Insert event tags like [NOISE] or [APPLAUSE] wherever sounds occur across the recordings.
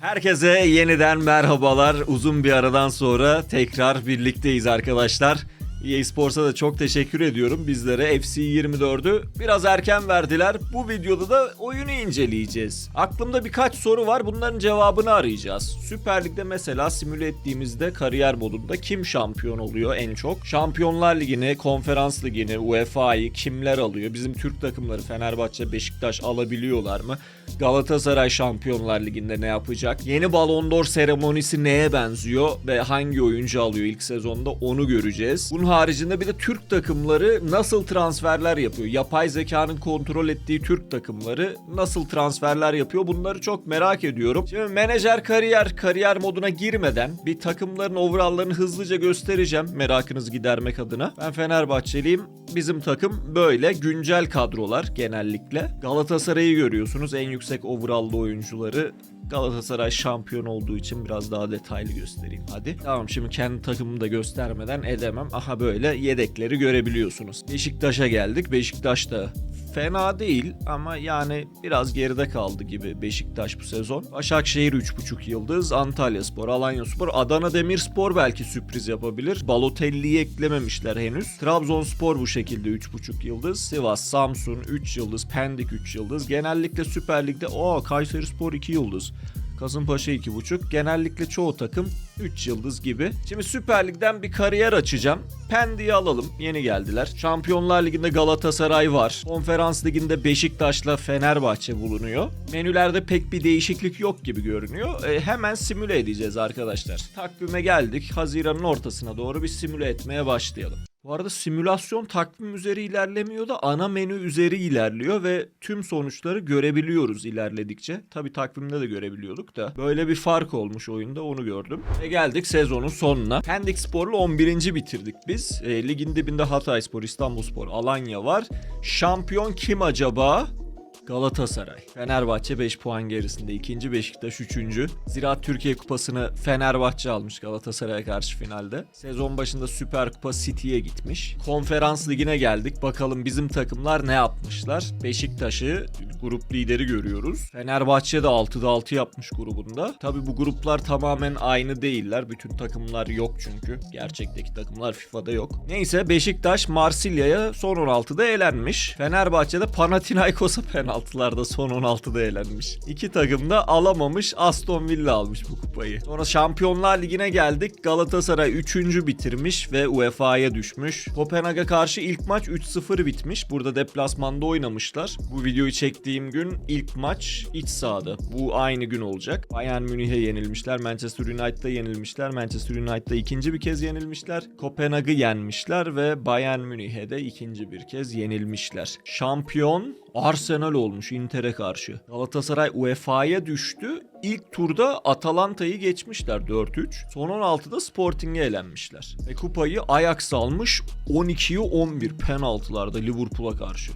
Herkese yeniden merhabalar. Uzun bir aradan sonra tekrar birlikteyiz arkadaşlar. EA Sports'a da çok teşekkür ediyorum. Bizlere FC24'ü biraz erken verdiler. Bu videoda da oyunu inceleyeceğiz. Aklımda birkaç soru var. Bunların cevabını arayacağız. Süper Lig'de mesela simüle ettiğimizde kariyer modunda kim şampiyon oluyor en çok? Şampiyonlar Ligi'ni, Konferans Ligi'ni, UEFA'yı kimler alıyor? Bizim Türk takımları Fenerbahçe, Beşiktaş alabiliyorlar mı? Galatasaray Şampiyonlar Ligi'nde ne yapacak? Yeni Ballon d'Or seremonisi neye benziyor ve hangi oyuncu alıyor ilk sezonda onu göreceğiz. Bunun haricinde bir de Türk takımları nasıl transferler yapıyor? Yapay zekanın kontrol ettiği Türk takımları nasıl transferler yapıyor? Bunları çok merak ediyorum. Şimdi menajer kariyer, kariyer moduna girmeden bir takımların overall'larını hızlıca göstereceğim merakınızı gidermek adına. Ben Fenerbahçeliyim. Bizim takım böyle güncel kadrolar genellikle. Galatasaray'ı görüyorsunuz en yüksek overall'lı oyuncuları Galatasaray şampiyon olduğu için biraz daha detaylı göstereyim hadi. Tamam şimdi kendi takımımı da göstermeden edemem. Aha böyle yedekleri görebiliyorsunuz. Beşiktaş'a geldik. Beşiktaş da fena değil ama yani biraz geride kaldı gibi Beşiktaş bu sezon. Başakşehir 3.5 yıldız, Antalya Spor, Alanya Spor, Adana Demirspor belki sürpriz yapabilir. Balotelli'yi eklememişler henüz. Trabzonspor bu şekilde 3.5 yıldız. Sivas, Samsun 3 yıldız, Pendik 3 yıldız. Genellikle Süper Lig'de o Kayseri Spor 2 yıldız. Kasımpaşa 2.5. Genellikle çoğu takım 3 yıldız gibi. Şimdi Süper Lig'den bir kariyer açacağım. Pendik'i alalım. Yeni geldiler. Şampiyonlar Ligi'nde Galatasaray var. Konferans Ligi'nde Beşiktaş'la Fenerbahçe bulunuyor. Menülerde pek bir değişiklik yok gibi görünüyor. E, hemen simüle edeceğiz arkadaşlar. Takvime geldik. Haziran'ın ortasına doğru bir simüle etmeye başlayalım. Bu arada simülasyon takvim üzeri ilerlemiyor da ana menü üzeri ilerliyor ve tüm sonuçları görebiliyoruz ilerledikçe. Tabi takvimde de görebiliyorduk da. Böyle bir fark olmuş oyunda onu gördüm. Ve geldik sezonun sonuna. Pendik Spor'la 11. bitirdik biz. E, ligin dibinde Hatayspor, İstanbulspor, Alanya var. Şampiyon kim acaba? Galatasaray. Fenerbahçe 5 puan gerisinde. ikinci Beşiktaş 3. Ziraat Türkiye Kupası'nı Fenerbahçe almış Galatasaray'a karşı finalde. Sezon başında Süper Kupa City'ye gitmiş. Konferans Ligi'ne geldik. Bakalım bizim takımlar ne yapmışlar? Beşiktaş'ı grup lideri görüyoruz. Fenerbahçe de 6'da 6 yapmış grubunda. Tabi bu gruplar tamamen aynı değiller. Bütün takımlar yok çünkü. Gerçekteki takımlar FIFA'da yok. Neyse Beşiktaş Marsilya'ya son 16'da elenmiş. Fenerbahçe'de Panathinaikos'a penaltılarda son 16'da elenmiş. İki takım da alamamış. Aston Villa almış bu kupayı. Sonra Şampiyonlar Ligi'ne geldik. Galatasaray 3. bitirmiş ve UEFA'ya düşmüş. Kopenhag'a karşı ilk maç 3-0 bitmiş. Burada deplasmanda oynamışlar. Bu videoyu çektiğim gün ilk maç iç sahada. Bu aynı gün olacak. Bayern Münih'e yenilmişler. Manchester United'a yenilmişler. Manchester United'a ikinci bir kez yenilmişler. Kopenhag'ı yenmişler ve Bayern Münih'e de ikinci bir kez yenilmişler. Şampiyon Arsenal olmuş Inter'e karşı. Galatasaray UEFA'ya düştü. İlk turda Atalanta'yı geçmişler 4-3. Son 16'da Sporting'e elenmişler. Ve kupayı Ajax almış 12'ye 11 penaltılarda Liverpool'a karşı.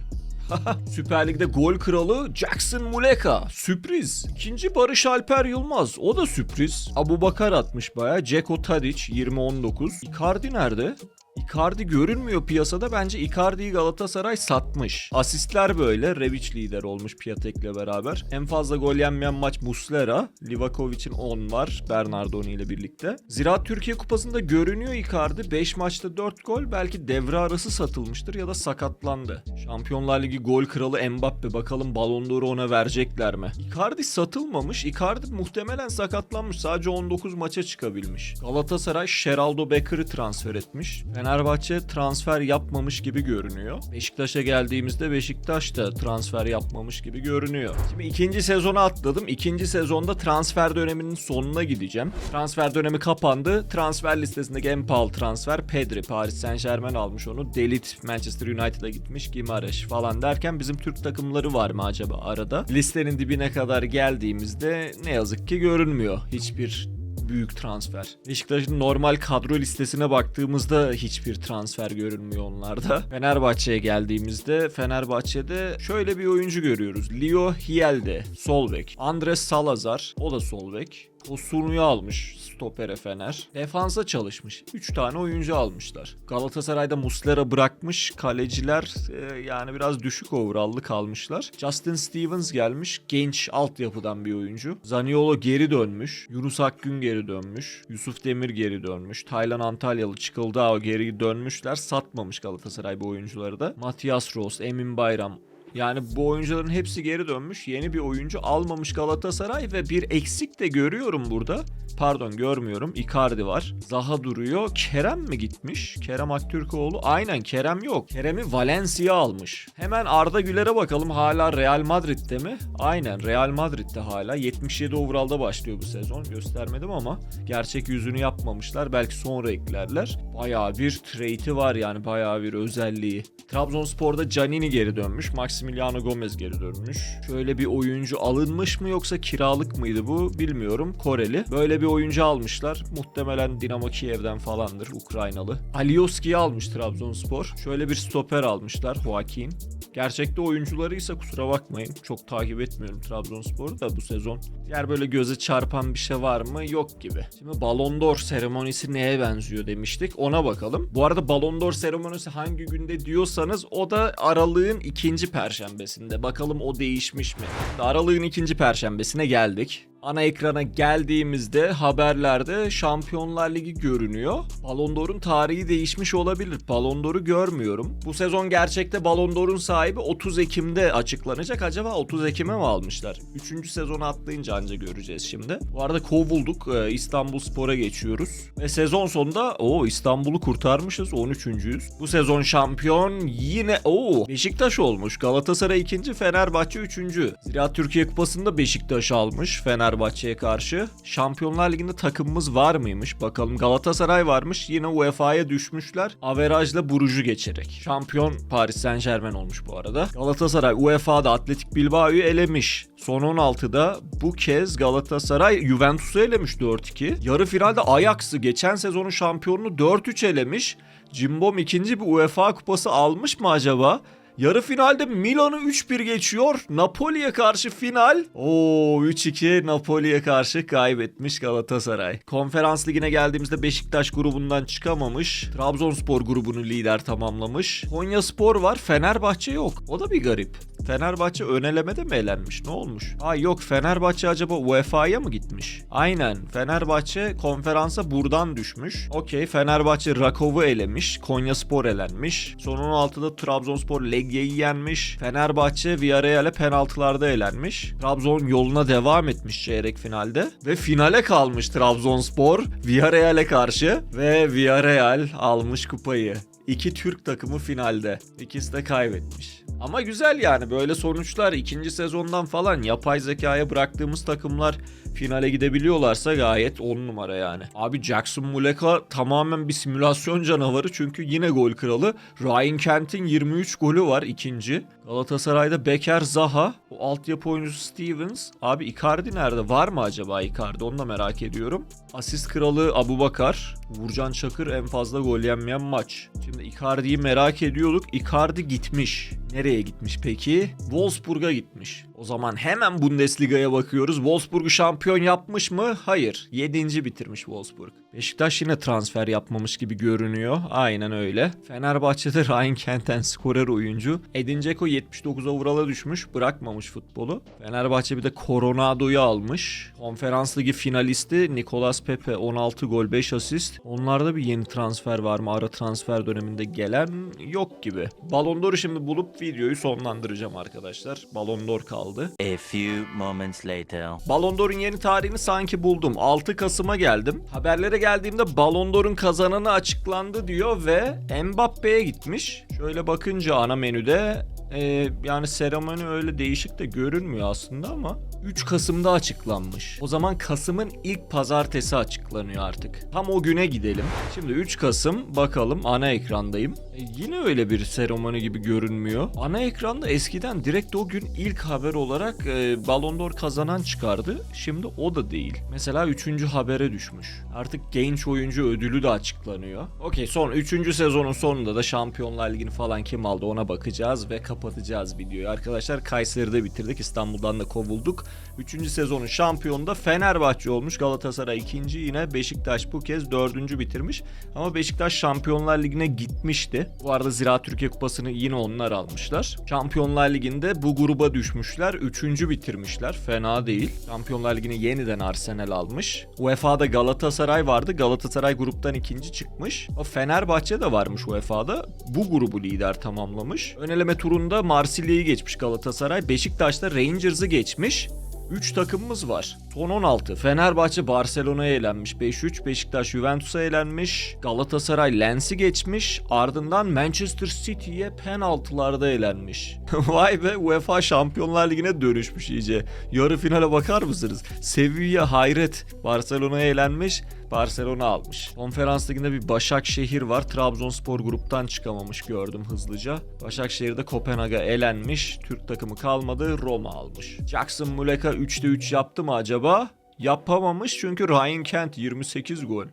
[LAUGHS] Süper Lig'de gol kralı Jackson Muleka. Sürpriz. İkinci Barış Alper Yılmaz. O da sürpriz. Abu Bakar atmış baya. Ceko Tadic 20-19. Icardi nerede? Icardi görünmüyor piyasada. Bence Icardi'yi Galatasaray satmış. Asistler böyle. Rebic lider olmuş Piatek'le beraber. En fazla gol yenmeyen maç Muslera. Livakovic'in 10 var. Bernardoni ile birlikte. Ziraat Türkiye Kupası'nda görünüyor Icardi. 5 maçta 4 gol. Belki devre arası satılmıştır ya da sakatlandı. Şampiyonlar Ligi gol kralı Mbappe. Bakalım Ballon d'Or'u ona verecekler mi? Icardi satılmamış. Icardi muhtemelen sakatlanmış. Sadece 19 maça çıkabilmiş. Galatasaray Sheraldo Becker'ı transfer etmiş. Fenerbahçe transfer yapmamış gibi görünüyor. Beşiktaş'a geldiğimizde Beşiktaş da transfer yapmamış gibi görünüyor. Şimdi ikinci sezona atladım. İkinci sezonda transfer döneminin sonuna gideceğim. Transfer dönemi kapandı. Transfer listesindeki en pahalı transfer Pedri. Paris Saint Germain almış onu. Delit Manchester United'a gitmiş. Gimareş falan derken bizim Türk takımları var mı acaba arada? Listenin dibine kadar geldiğimizde ne yazık ki görünmüyor. Hiçbir büyük transfer. Beşiktaş'ın normal kadro listesine baktığımızda hiçbir transfer görünmüyor onlarda. Fenerbahçe'ye geldiğimizde Fenerbahçe'de şöyle bir oyuncu görüyoruz. Leo Hielde, sol bek. Andres Salazar, o da sol bek. Osunu'yu almış stopere Fener. Defansa çalışmış. 3 tane oyuncu almışlar. Galatasaray'da Muslera bırakmış. Kaleciler e, yani biraz düşük overall'lı kalmışlar. Justin Stevens gelmiş. Genç altyapıdan bir oyuncu. Zaniolo geri dönmüş. Yunus Akgün geri dönmüş. Yusuf Demir geri dönmüş. Taylan Antalyalı Çıkıldağ geri dönmüşler. Satmamış Galatasaray bu oyuncuları da. Matias Rose, Emin Bayram, yani bu oyuncuların hepsi geri dönmüş. Yeni bir oyuncu almamış Galatasaray ve bir eksik de görüyorum burada. Pardon görmüyorum. Icardi var. Zaha duruyor. Kerem mi gitmiş? Kerem Aktürkoğlu. Aynen Kerem yok. Kerem'i Valencia almış. Hemen Arda Güler'e bakalım. Hala Real Madrid'de mi? Aynen Real Madrid'de hala. 77 overall'da başlıyor bu sezon. Göstermedim ama gerçek yüzünü yapmamışlar. Belki sonra eklerler. Bayağı bir trade'i var yani. Bayağı bir özelliği. Trabzonspor'da Canini geri dönmüş. Maximiliano Gomez geri dönmüş. Şöyle bir oyuncu alınmış mı yoksa kiralık mıydı bu bilmiyorum. Koreli. Böyle bir oyuncu almışlar. Muhtemelen Dinamo Kiev'den falandır Ukraynalı. Alioski'yi almış Trabzonspor. Şöyle bir stoper almışlar Joaquin. Gerçekte oyuncuları ise kusura bakmayın. Çok takip etmiyorum Trabzonspor'u da bu sezon. Yer böyle göze çarpan bir şey var mı? Yok gibi. Şimdi Ballon d'Or seremonisi neye benziyor demiştik. Ona bakalım. Bu arada Ballon d'Or seremonisi hangi günde diyorsanız o da aralığın ikinci perşembesinde. Bakalım o değişmiş mi? Aralığın ikinci perşembesine geldik. Ana ekrana geldiğimizde haberlerde Şampiyonlar Ligi görünüyor. Ballon d'Or'un tarihi değişmiş olabilir. Ballon d'Or'u görmüyorum. Bu sezon gerçekte Ballon d'Or'un sahibi 30 Ekim'de açıklanacak. Acaba 30 Ekim'e mi almışlar? 3. sezonu atlayınca anca göreceğiz şimdi. Bu arada kovulduk. Ee, İstanbul Spor'a geçiyoruz. Ve sezon sonunda o İstanbul'u kurtarmışız. 13.yüz. Bu sezon şampiyon yine o Beşiktaş olmuş. Galatasaray 2. Fenerbahçe 3. Zira Türkiye Kupası'nda Beşiktaş almış Fenerbahçe'ye karşı. Şampiyonlar Ligi'nde takımımız var mıymış? Bakalım Galatasaray varmış. Yine UEFA'ya düşmüşler. Averajla Burucu geçerek. Şampiyon Paris Saint Germain olmuş bu arada. Galatasaray UEFA'da Atletik Bilbao'yu elemiş. Son 16'da bu kez Galatasaray Juventus'u elemiş 4-2. Yarı finalde Ajax'ı geçen sezonun şampiyonunu 4-3 elemiş. Cimbom ikinci bir UEFA kupası almış mı acaba? Yarı finalde Milan'ı 3-1 geçiyor. Napoli'ye karşı final. Oo 3-2 Napoli'ye karşı kaybetmiş Galatasaray. Konferans ligine geldiğimizde Beşiktaş grubundan çıkamamış. Trabzonspor grubunu lider tamamlamış. Konya Spor var. Fenerbahçe yok. O da bir garip. Fenerbahçe önelemede mi elenmiş? Ne olmuş? Aa yok Fenerbahçe acaba UEFA'ya mı gitmiş? Aynen. Fenerbahçe konferansa buradan düşmüş. Okey Fenerbahçe Rakov'u elemiş. Konya Spor elenmiş. Son 16'da Trabzonspor Legye'yi yenmiş. Fenerbahçe Villarreal'e penaltılarda elenmiş. Trabzon yoluna devam etmiş çeyrek finalde. Ve finale kalmış Trabzonspor Villarreal'e karşı. Ve Villarreal almış kupayı. İki Türk takımı finalde. İkisi de kaybetmiş. Ama güzel yani böyle sonuçlar ikinci sezondan falan yapay zekaya bıraktığımız takımlar finale gidebiliyorlarsa gayet 10 numara yani. Abi Jackson Muleka tamamen bir simülasyon canavarı çünkü yine gol kralı. Ryan Kent'in 23 golü var ikinci. Galatasaray'da Becker Zaha, o altyapı oyuncusu Stevens. Abi Icardi nerede? Var mı acaba Icardi? Onu da merak ediyorum. Asist kralı Abu Bakar. Vurcan Çakır en fazla gol yenmeyen maç. Şimdi Icardi'yi merak ediyorduk. Icardi gitmiş. Nereye gitmiş peki? Wolfsburg'a gitmiş. O zaman hemen Bundesliga'ya bakıyoruz. Wolfsburg'u şampiyon yapmış mı? Hayır. 7. bitirmiş Wolfsburg. Beşiktaş yine transfer yapmamış gibi görünüyor. Aynen öyle. Fenerbahçe'de [LAUGHS] Ryan Kenten skorer oyuncu. Edin Dzeko 79 overall'a düşmüş. Bırakmamış futbolu. Fenerbahçe bir de Coronado'yu almış. Konferans Ligi finalisti Nicolas Pepe 16 gol 5 asist. Onlarda bir yeni transfer var mı? Ara transfer döneminde gelen yok gibi. Ballon d'Or'u şimdi bulup videoyu sonlandıracağım arkadaşlar. Ballon d'Or kaldı. A few moments later. Ballon d'Or'un yeni tarihini sanki buldum. 6 Kasım'a geldim. Haberlere geldiğimde Ballon d'Or'un kazananı açıklandı diyor ve Mbappe'ye gitmiş. Şöyle bakınca ana menüde e, yani seremoni öyle değişik de görünmüyor aslında ama 3 Kasım'da açıklanmış. O zaman Kasım'ın ilk pazartesi açıklanıyor artık. Tam o güne gidelim. Şimdi 3 Kasım bakalım ana ekrandayım. E, yine öyle bir seremoni gibi görünmüyor. Ana ekranda eskiden direkt o gün ilk haber olarak e, Ballon d'Or kazanan çıkardı. Şimdi o da değil. Mesela 3. habere düşmüş. Artık genç oyuncu ödülü de açıklanıyor. Okey son 3. sezonun sonunda da Şampiyonlar Ligi'ni falan kim aldı ona bakacağız ve kapatacağız videoyu. Arkadaşlar Kayseri'de bitirdik. İstanbul'dan da kovulduk. 3. sezonun şampiyonu da Fenerbahçe olmuş. Galatasaray ikinci yine Beşiktaş bu kez dördüncü bitirmiş. Ama Beşiktaş Şampiyonlar Ligi'ne gitmişti. Bu arada Ziraat Türkiye Kupası'nı yine onlar almışlar. Şampiyonlar Ligi'nde bu gruba düşmüşler. Üçüncü bitirmişler. Fena değil. Şampiyonlar Ligi'ni yeniden Arsenal almış. UEFA'da Galatasaray vardı. Galatasaray gruptan ikinci çıkmış. O Fenerbahçe de varmış UEFA'da. Bu grubu lider tamamlamış. Ön eleme turunda Marsilya'yı geçmiş Galatasaray. Beşiktaş'ta Rangers'ı geçmiş. 3 takımımız var. Son 16. Fenerbahçe Barcelona'ya elenmiş 5-3. Beşiktaş Juventus'a elenmiş. Galatasaray Lens'i geçmiş. Ardından Manchester City'ye penaltılarda elenmiş. [LAUGHS] Vay be UEFA Şampiyonlar Ligi'ne dönüşmüş iyice. Yarı finale bakar mısınız? Sevilla hayret. Barcelona'ya elenmiş. Barcelona almış. Konferans liginde bir Başakşehir var. Trabzonspor gruptan çıkamamış gördüm hızlıca. Başakşehir'de Kopenhag'a elenmiş. Türk takımı kalmadı. Roma almış. Jackson Muleka 3'te 3 yaptı mı acaba? Yapamamış çünkü Ryan Kent 28 gol.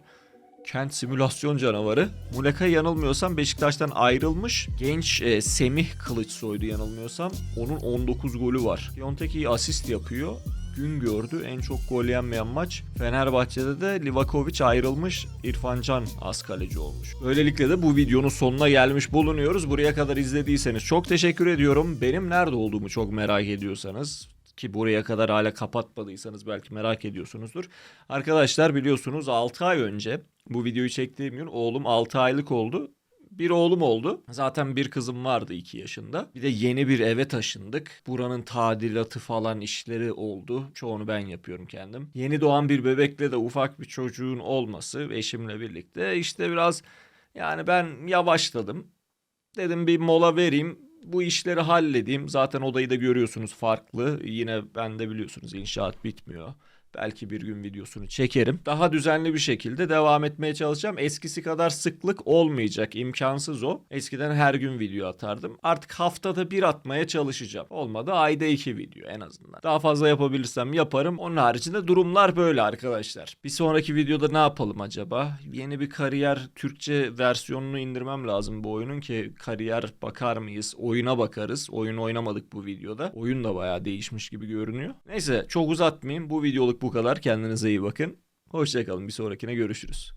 Kent simülasyon canavarı. Muleka yanılmıyorsam Beşiktaş'tan ayrılmış. Genç e, Semih Kılıçsoy'du yanılmıyorsam. Onun 19 golü var. Piontek iyi asist yapıyor. Gün gördü. En çok gol yenmeyen maç. Fenerbahçe'de de Livakovic ayrılmış. İrfan Can az kaleci olmuş. Böylelikle de bu videonun sonuna gelmiş bulunuyoruz. Buraya kadar izlediyseniz çok teşekkür ediyorum. Benim nerede olduğumu çok merak ediyorsanız ki buraya kadar hala kapatmadıysanız belki merak ediyorsunuzdur. Arkadaşlar biliyorsunuz 6 ay önce bu videoyu çektiğim gün oğlum 6 aylık oldu. Bir oğlum oldu. Zaten bir kızım vardı 2 yaşında. Bir de yeni bir eve taşındık. Buranın tadilatı falan işleri oldu. Çoğunu ben yapıyorum kendim. Yeni doğan bir bebekle de ufak bir çocuğun olması eşimle birlikte işte biraz yani ben yavaşladım. Dedim bir mola vereyim. Bu işleri halledeyim. Zaten odayı da görüyorsunuz farklı. Yine ben de biliyorsunuz inşaat bitmiyor. Belki bir gün videosunu çekerim. Daha düzenli bir şekilde devam etmeye çalışacağım. Eskisi kadar sıklık olmayacak. imkansız o. Eskiden her gün video atardım. Artık haftada bir atmaya çalışacağım. Olmadı ayda iki video en azından. Daha fazla yapabilirsem yaparım. Onun haricinde durumlar böyle arkadaşlar. Bir sonraki videoda ne yapalım acaba? Yeni bir kariyer Türkçe versiyonunu indirmem lazım bu oyunun ki kariyer bakar mıyız? Oyuna bakarız. Oyun oynamadık bu videoda. Oyun da bayağı değişmiş gibi görünüyor. Neyse çok uzatmayayım. Bu videoluk bu kadar. Kendinize iyi bakın. Hoşçakalın. Bir sonrakine görüşürüz.